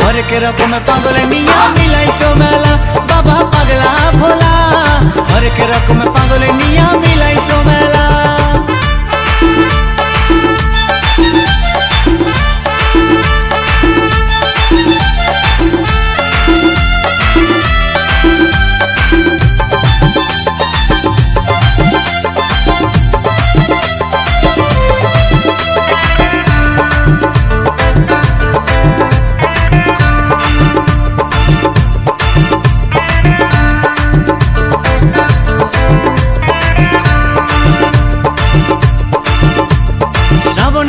হরেক রকম পাগল নিয়া মিলাইছো মেলা বাবা পাগলা ভোলা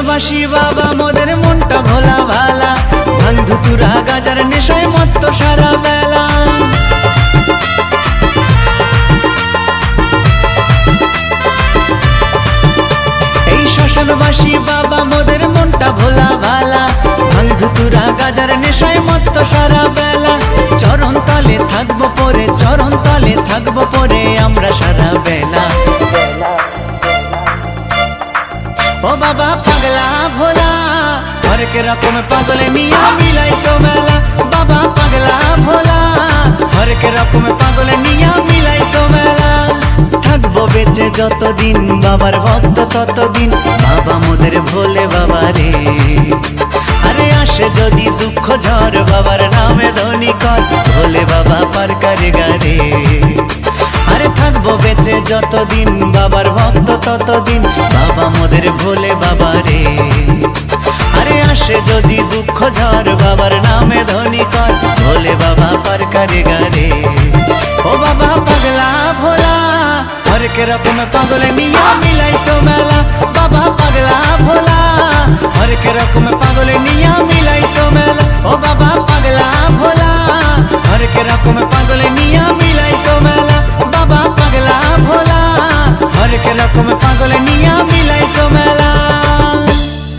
শ্মশানবাসী বাবা, মোদের মনটা ভোলা ভালা। বন্ধু তুরা গাজার নেশায় মত্ত সারা বেলা। এই শ্মশানবাসী বাবা, মোদের মনটা ভোলা ভালা। বন্ধু তুরা গাজার নেশায় সারা বেলা। চরণ তলে থাকব পরে, চরণ তলে থাকব পরে আমরা সারা বাবা পাগলা ভোলা, হরেক রকম পাগল নিয়া মিলাইছো মেলা বাবা পাগলা ভোলা, হরেক রকম পাগল নিয়া মিলাইছো মেলা থাকব বেঁচে যতদিন, বাবার ভক্ত ততদিন। বাবা মোদের ভোলে বাবা রে। আরে আসে যদি দুঃখ ঝড়, বাবার নামে ধনী কর। ভোলে বাবা পার করে গারে বেঁচে যতদিন, বাবার ভক্ত ততদিন। বাবা মোদের ভোলে বাবা রে। আরে আসে যদি দুঃখ ঝড়, বাবার নামে ধনী কর। ভোলে বাবা পার কারে গারে ও বাবা পাগলা ভোলা, হরেক রকম পাগল নিয়া মিলাইছো মেলা।